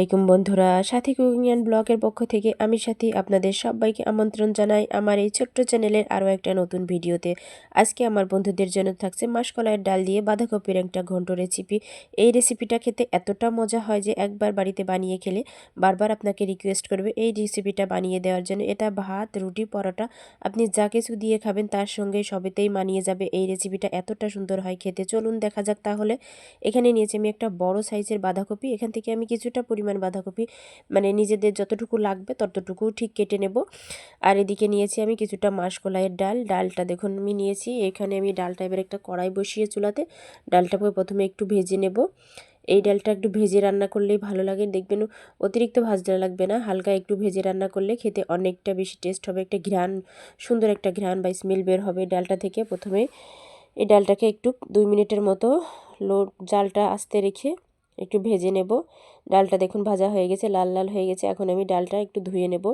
আসসালামাইকুম বন্ধুরা, সাথী cooking and ব্লগের পক্ষ থেকে আমি সাথী আপনাদের সবাইকে আমন্ত্রণ জানাই আমার এই ছোট্ট চ্যানেলের আরও একটা নতুন ভিডিওতে। আজকে আমার বন্ধুদের জন্য থাকছে মাসকলাইয়ের ডাল দিয়ে বাঁধাকপির একটা ঘন্ট রেসিপি এই রেসিপিটা খেতে এতটা মজা হয় যে একবার বাড়িতে বানিয়ে খেলে বারবার আপনাকে রিকোয়েস্ট করবে এই রেসিপিটা বানিয়ে দেওয়ার জন্য। এটা ভাত, রুটি, পরোটা, আপনি যা কিছু দিয়ে খাবেন তার সঙ্গে সবেতেই মানিয়ে যাবে। এই রেসিপিটা এতটা সুন্দর হয় খেতে। চলুন দেখা যাক তাহলে। এখানে নিয়েছি আমি একটা বড় সাইজের বাঁধাকপি। এখান থেকে আমি কিছুটা পরিমাণ বাঁধাকপি মানে নিজেদের যতটুকু লাগবে ততটুকু ঠিক কেটে নেব। আর এদিকে নিয়েছি আমি কিছুটা মাসকলাইয়ের ডাল। ডালটা দেখুন আমি নিয়েছি। এখানে আমি ডালটা এবার একটা কড়াই বসিয়ে চুলাতে ডালটাকে প্রথমে একটু ভেজে নেব। এই ডালটা একটু ভেজে রান্না করলেই ভালো লাগে। দেখবেন অতিরিক্ত ভাজতে লাগবে না, হালকা একটু ভেজে রান্না করলে খেতে অনেকটা বেশি টেস্ট হবে, একটা ঘ্রাণ, সুন্দর একটা ঘ্রাণ বা স্মেল বের হবে ডালটা থেকে। প্রথমে এই ডালটাকে একটু দুই মিনিটের মতো লো, জালটা আস্তে রেখে একটু ভেজে নেব। ডালটা দেখুন ভাজা হয়ে গেছে, লাল লাল হয়ে গেছে। এখন আমি ডালটা একটু ধুয়ে নেব।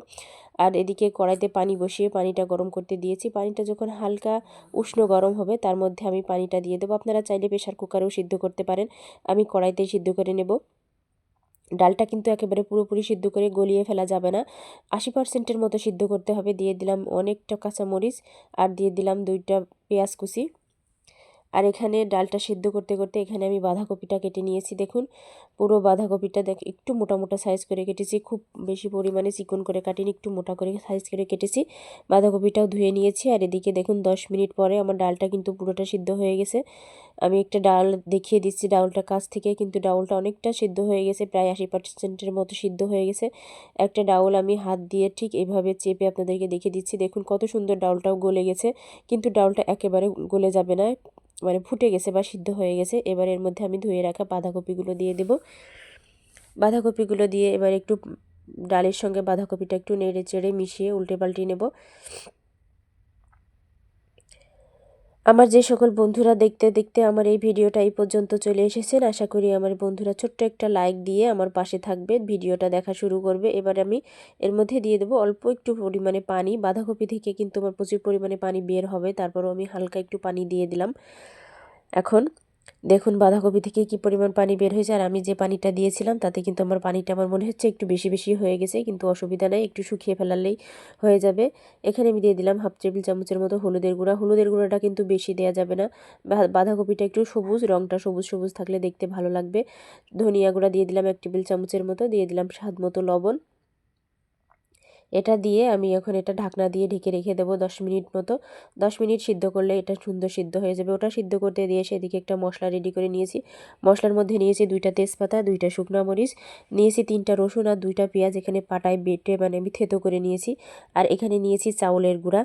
আর এদিকে কড়াইতে পানি বসিয়ে পানিটা গরম করতে দিয়েছি। পানিটা যখন হালকা উষ্ণ গরম হবে, তার মধ্যে আমি পানিটা দিয়ে দেবো। আপনারা চাইলে প্রেশার কুকারেও সিদ্ধ করতে পারেন। আমি কড়াইতেই সিদ্ধ করে নেব। ডালটা কিন্তু একেবারে পুরোপুরি সিদ্ধ করে গলিয়ে ফেলা যাবে না। আশি পার্সেন্টের মতো সিদ্ধ করতে হবে। দিয়ে দিলাম অনেকটা কাঁচামরিচ আর দিয়ে দিলাম দুইটা পেঁয়াজ কুচি। আর এখানে ডালটা সিদ্ধ করতে করতে এখানে আমি বাঁধাকপিটা কেটে নিয়েছি, দেখুন। পুরো বাঁধাকপিটা দেখ, একটু মোটা মোটা সাইজ করে কেটেছি, খুব বেশি পরিমাণে চিকন করে কাটিনি, একটু মোটা করে সাইজ করে কেটেছি। বাঁধাকপিটাও ধুয়ে নিয়েছি, আর এদিকে দেখুন দশ মিনিট পরে আমার ডালটা কিন্তু পুরোটা সিদ্ধ হয়ে গেছে। আমি একটা ডাল দেখিয়ে দিচ্ছি ডাউলটা কাছ থেকে, কিন্তু ডাউলটা অনেকটা সিদ্ধ হয়ে গেছে, প্রায় আশি পার্সেন্টের মতো সিদ্ধ হয়ে গেছে। একটা ডাউল আমি হাত দিয়ে ঠিক এইভাবে চেপে আপনাদেরকে দেখিয়ে দিচ্ছি, দেখুন কত সুন্দর ডাউলটাও গলে গেছে, কিন্তু ডাউলটা একেবারে গলে যাবে না। মানে ফুটে গেছে বা সিদ্ধ হয়ে গেছে, এবার এর মধ্যে আমি ধুয়ে রাখা বাঁধাকপিগুলো দিয়ে দেব। বাঁধাকপিগুলো দিয়ে এবার একটু ডালের সঙ্গে বাঁধাকপিটা একটু নেড়ে চেড়ে মিশিয়ে উল্টে পাল্টে নেব। আমার যে সকল বন্ধুরা দেখতে দেখতে আমার এই ভিডিওটা এই পর্যন্ত চলে এসেছেন, আশা করি আমার বন্ধুরা ছোট্ট একটা লাইক দিয়ে আমার পাশে থাকবে, ভিডিওটা দেখা শুরু করবে। এবার আমি এর মধ্যে দিয়ে দেবো অল্প একটু পরিমাণে পানি, বাঁধাকপি থেকে কিন্তু আমার প্রচুর পরিমাণে পানি বের হবে, তারপরও আমি হালকা একটু পানি দিয়ে দিলাম। এখন দেখুন, বাঁধাকপি থেকে কি পরিমাণ পানি বের হয়েছে আর আমি যে পানিটা দিয়েছিলাম, তাতে কিন্তু আমার পানিটা আমার মনে হচ্ছে একটু বেশি বেশি হয়ে গেছে, কিন্তু অসুবিধা নেই, একটু শুকিয়ে ফেলালেই হয়ে যাবে। এখানে আমি দিয়ে দিলাম হাফ টেবিল চামচের মতো হলুদের গুঁড়া। হলুদের গুঁড়াটা কিন্তু বেশি দেওয়া যাবে না। বাঁধাকপিটা একটু সবুজ রঙটা সবুজ সবুজ থাকলে দেখতে ভালো লাগবে। ধনিয়া গুঁড়া দিয়ে দিলাম এক টেবিল চামচের মতো, দিয়ে দিলাম স্বাদ মতো লবণ। এটা দিয়ে আমি এখন এটা ঢাকনা দিয়ে ঢেকে রেখে দেবো দশ মিনিট মতো। দশ মিনিট সিদ্ধ করলে এটা সুন্দর সিদ্ধ হয়ে যাবে। ওটা সিদ্ধ করতে দিয়ে সেদিকে একটা মশলা রেডি করে নিয়েছি। মশলার মধ্যে নিয়েছি দুইটা তেজপাতা, দুইটা শুকনো মরিচ, নিয়েছি তিনটা রসুন আর দুইটা পেঁয়াজ। এখানে পাটায় বেটে মানে আমি থেতো করে নিয়েছি। আর এখানে নিয়েছি চাউলের গুঁড়া।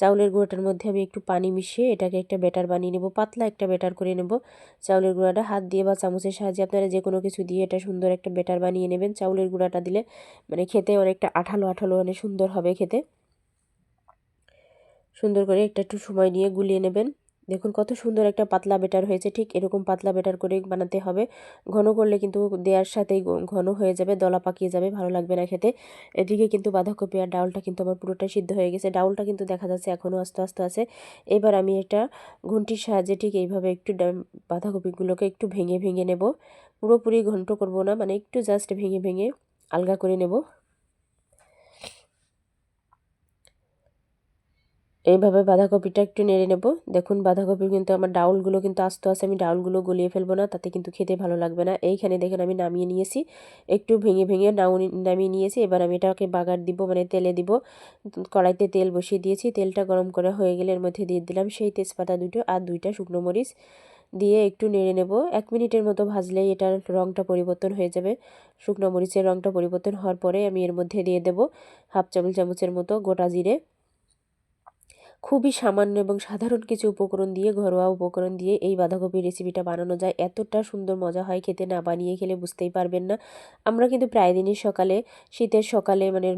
চাউলের গুঁড়াটার মধ্যে আমি একটু পানি মিশিয়ে এটাকে একটা ব্যাটার বানিয়ে নেব। পাতলা একটা ব্যাটার করে নেব চাউলের গুঁড়াটা হাত দিয়ে বা চামচের সাহায্যে। আপনারা যে কোনো কিছু দিয়ে এটা সুন্দর একটা ব্যাটার বানিয়ে নেবেন। চাউলের গুঁড়াটা দিলে মানে খেতে অনেকটা আঠালো আঠালো মানে সুন্দর হবে খেতে। সুন্দর করে একটা একটু সময় নিয়ে গুলিয়ে নেবেন। দেখুন কত সুন্দর একটা পাতলা বেটার হয়েছে, ঠিক এরকম পাতলা বেটার করে বানাতে হবে। ঘন করলে কিন্তু দেওয়ার সাথেই ঘন হয়ে যাবে, দলা পাকিয়ে যাবে, ভালো লাগবে না খেতে। এদিকে কিন্তু বাঁধাকপি আর ডাউলটা কিন্তু আমার পুরোটা সিদ্ধ হয়ে গেছে। ডাউলটা কিন্তু দেখা যাচ্ছে এখনও আস্তে আস্তে আছে। এবার আমি এটা ঘন্টির সাহায্যে ঠিক এইভাবে একটু বাঁধাকপিগুলোকে একটু ভেঙে ভেঙে নেব। পুরোপুরি ঘন্ট করব না মানে একটু জাস্ট ভেঙে ভেঙে আলগা করে নেব। এইভাবে বাঁধাকপিটা একটু নেড়ে নেব। দেখুন বাঁধাকপি কিন্তু আমার ডাউলগুলো কিন্তু আস্তে আস্তে আমি ডাউলগুলো গলিয়ে ফেলব না, তাতে কিন্তু খেতে ভালো লাগবে না। এইখানে দেখেন, আমি নামিয়ে নিয়েছি, একটু ভেঙে ভেঙে নাউ নামিয়ে নিয়েছি, এবার আমি এটাকে বাগার দিব মানে তেলে দিব। কড়াইতে তেল বসিয়ে দিয়েছি, তেলটা গরম করা হয়ে গেলে এর মধ্যে দিয়ে দিলাম সেই তেজপাতা দুটো আর দুইটা শুকনো মরিচ দিয়ে একটু নেড়ে নেব। এক মিনিটের মতো ভাজলেই এটার রঙটা পরিবর্তন হয়ে যাবে। শুকনো মরিচের রঙটা পরিবর্তন হওয়ার পরে আমি এর মধ্যে দিয়ে দেব হাফ চামচ চামচের মতো গোটা জিরে। খুবই সামান্য এবং সাধারণ কিছু উপকরণ দিয়ে, ঘরোয়া উপকরণ দিয়ে এই বাঁধাকপির রেসিপিটা বানানো যায়। এতটা সুন্দর মজা হয় খেতে, না বানিয়ে খেলে বুঝতেই পারবেন না। আমরা কিন্তু প্রায় দিনই সকালে, শীতের সকালে মানে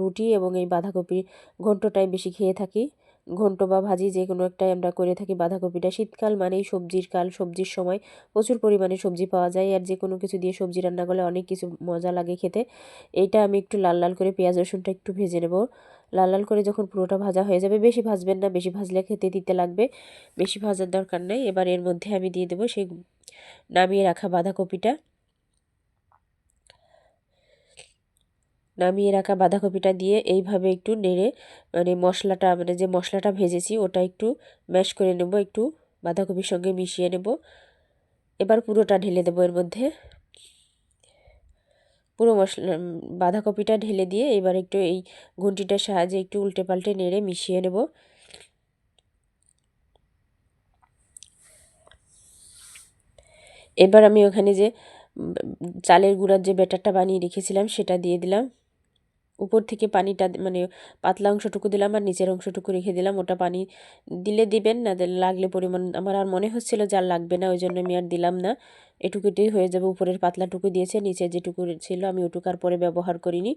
রুটি এবং এই বাঁধাকপির ঘন্টটাই বেশি খেয়ে থাকি। ঘন্ট বা ভাজি যে কোনো একটাই আমরা করে থাকি বাঁধাকপিটা। শীতকাল মানেই সবজির কাল, সবজির সময়। প্রচুর পরিমাণে সবজি পাওয়া যায়। আর যে কোনো কিছু দিয়ে সবজি রান্না করলে অনেক কিছু মজা লাগে খেতে। এইটা আমি একটু লাল লাল করে পেঁয়াজ, রসুনটা একটু ভেজে নেব। লাল লাল করে যখন পুরোটা ভাজা হয়ে যাবে, বেশি ভাজবেন না, বেশি ভাজলে খেতে দিতে লাগবে। বেশি ভাজার দরকার নেই। এবার এর মধ্যে আমি দিয়ে দেবো সেই নামিয়ে রাখা বাঁধাকপিটা। নামিয়ে রাখা বাঁধাকপিটা দিয়ে এইভাবে একটু নেড়ে মানে মশলাটা মানে যে মশলাটা ভেজেছি ওটা একটু ম্যাশ করে নেব, একটু বাঁধাকপির সঙ্গে মিশিয়ে নেব। এবার পুরোটা ঢেলে দেবো এর মধ্যে। পুরো মশলা বাঁধাকপিটা ঢেলে দিয়ে এবার একটু এই ঘুঁটিটার সাহায্যে একটু উল্টে পাল্টে নেড়ে মিশিয়ে নেব। এবার আমি ওখানে যে চালের গুঁড়ার যে ব্যাটারটা বানিয়ে রেখেছিলাম সেটা দিয়ে দিলাম। উপর থেকে পানিটা মানে পাতলা অংশটুকু দিলাম আর নিচের অংশটুকু রেখে দিলাম। ওটা পানি দিলে দিবেন, না লাগলে পরিমাণ, আমার আর মনে হচ্ছিল যে লাগবে না ওই জন্য আমি আর দিলাম না। এটুকুতেই হয়ে যাবে, উপরের পাতলাটুকু দিয়েছে, নিচে যেটুকু ছিল আমি ওটুকু আর পরে ব্যবহার করিনি।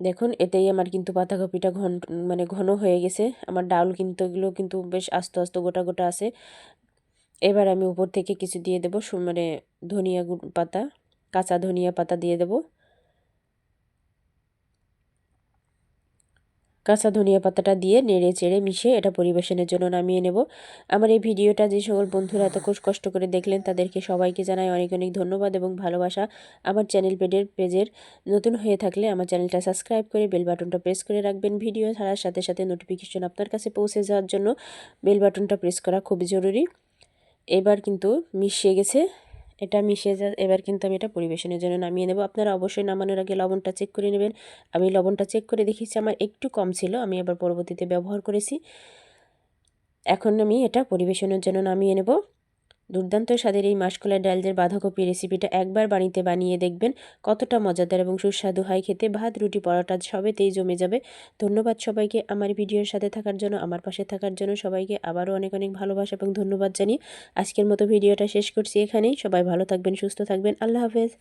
দেখুন, এতেই আমার কিন্তু পাতাকপিটা ঘন মানে ঘন হয়ে গেছে। আমার ডাউল কিন্তু এগুলো কিন্তু বেশ আস্তে আস্তে গোটা গোটা আছে। এবার আমি উপর থেকে কিছু দিয়ে দেবো মানে ধনিয়া পাতা, কাঁচা ধনিয়া পাতা দিয়ে দেবো। কাঁচা ধনিয়া পাতাটা দিয়ে নেড়ে চেড়ে মিশিয়ে এটা পরিবেশনের জন্য নামিয়ে নেব। আমার এই ভিডিওটা যে সকল বন্ধুরা এত কষ্ট করে দেখলেন তাদেরকে সবাইকে জানাই অনেক অনেক ধন্যবাদ এবং ভালোবাসা। আমার চ্যানেল পেডের পেজের নতুন হয়ে থাকলে আমার চ্যানেলটা সাবস্ক্রাইব করে বেল বাটনটা প্রেস করে রাখবেন। ভিডিও ছাড়ার সাথে সাথে নোটিফিকেশন আপনার কাছে পৌঁছে যাওয়ার জন্য বেল বাটনটা প্রেস করা খুবই জরুরি। এবার কিন্তু মিশিয়ে গেছে এটা মিশে যা এবার কিন্তু আমি এটা পরিবেশনের জন্য নামিয়ে নেব। আপনারা অবশ্যই নামানোর আগে লবণটা চেক করে নেবেন। আমি লবণটা চেক করে দেখেছি আমার একটু কম ছিল। আমি আবার পরবর্তীতে ব্যবহার করেছি। এখন আমি এটা পরিবেশনের জন্য নামিয়ে নেব। দুর্দান্ত স্বাদের এই মাসকলার ডালদের বাঁধাকপি রেসিপিটা একবার বাড়িতে বানিয়ে দেখবেন, কতটা মজাদার এবং সুস্বাদু হয় খেতে। ভাত, রুটি, পরোটা সবেতেই জমে যাবে। ধন্যবাদ সবাইকে আমার ভিডিওর সাথে থাকার জন্য, আমার পাশে থাকার জন্য। সবাইকে আবারও অনেক অনেক ভালোবাসা এবং ধন্যবাদ জানিয়ে আজকের মতো ভিডিওটা শেষ করছি এখানেই। সবাই ভালো থাকবেন, সুস্থ থাকবেন। আল্লাহ হাফেজ।